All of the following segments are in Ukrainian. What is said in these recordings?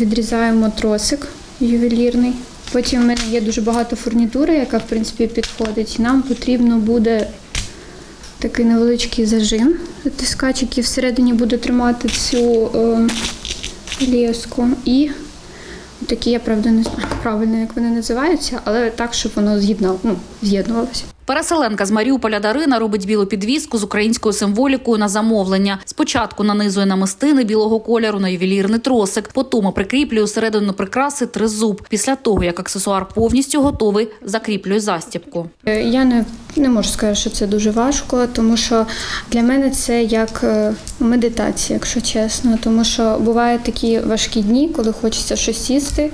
відрізаємо тросик ювелірний. Потім в мене є дуже багато фурнітури, яка в принципі підходить. Нам потрібно буде такий невеличкий зажим, тискач, який всередині буде тримати цю е, леску. І такі, я правда не знаю правильно, як вони називаються, але так, щоб воно з'єднало, ну, з'єднувалося. Переселенка з Маріуполя Дарина робить білу підвіску з українською символікою на замовлення. Спочатку нанизує намистини білого кольору на ювелірний тросик, потім прикріплює усередину прикраси тризуб. Після того, як аксесуар повністю готовий, закріплює застібку. Е, Я не, не можу сказати, що це дуже важко, тому що для мене це як е, медитація, якщо чесно. Тому що бувають такі важкі дні, коли хочеться щось сісти.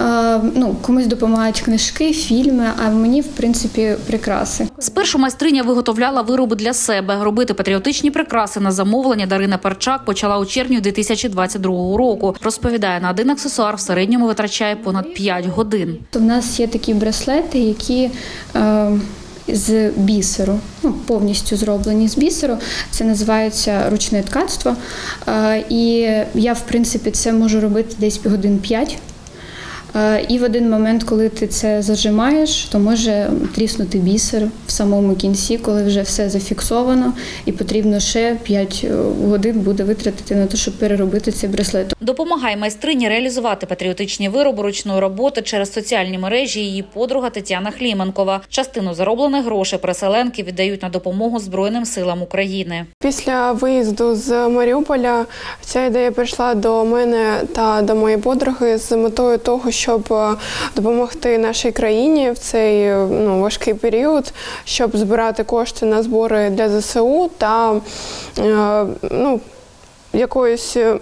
Е, Ну, комусь допомагають книжки, фільми, а мені, в принципі, прикраси. Спершу майстриня виготовляла вироби для себе. Робити патріотичні прикраси на замовлення Дарина Перчак почала у червні 2022 року. Розповідає, на один аксесуар в середньому витрачає понад 5 годин. В нас є такі браслети, які е, з бісеру, ну, повністю зроблені з бісеру. Це називається ручне ткацтво. І я, в принципі, це можу робити десь годин 5. Е, І в один момент, коли ти це зажимаєш, то може тріснути бісер самому кінці, коли вже все зафіксовано, і потрібно ще 5 годин буде витратити на те, щоб переробити цей браслет. Допомагає майстрині реалізувати патріотичні вироби ручної роботи через соціальні мережі. Її подруга Тетяна Хліменкова. Частину зароблених грошей переселенки віддають на допомогу Збройним силам України. Після виїзду з Маріуполя ця ідея прийшла до мене та до моєї подруги з метою того, щоб е, допомогти нашій країні в цей е, ну, важкий період, щоб збирати кошти на збори для ЗСУ та е, ну, якоюсь е,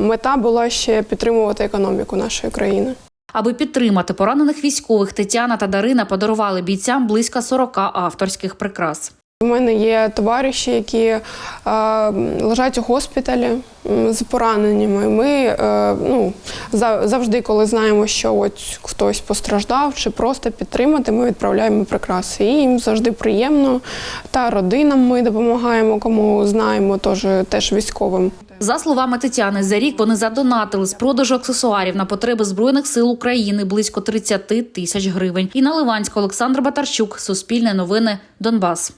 мета була ще підтримувати економіку нашої країни. Аби підтримати поранених військових, Тетяна та Дарина подарували бійцям близько 40 авторських прикрас. У мене є товариші, які е, лежать у госпіталі з пораненнями. Ми е, ну, за- завжди, коли знаємо, що от хтось постраждав, чи просто підтримати, ми відправляємо прикраси. І їм завжди приємно. Та родинам ми допомагаємо, кому знаємо, теж, теж військовим. За словами Тетяни, за рік вони задонатили з продажу аксесуарів на потреби збройних сил України близько 30 тисяч гривень. Інна Ливанська, Олександр Батарчук, Суспільне новини, Донбас.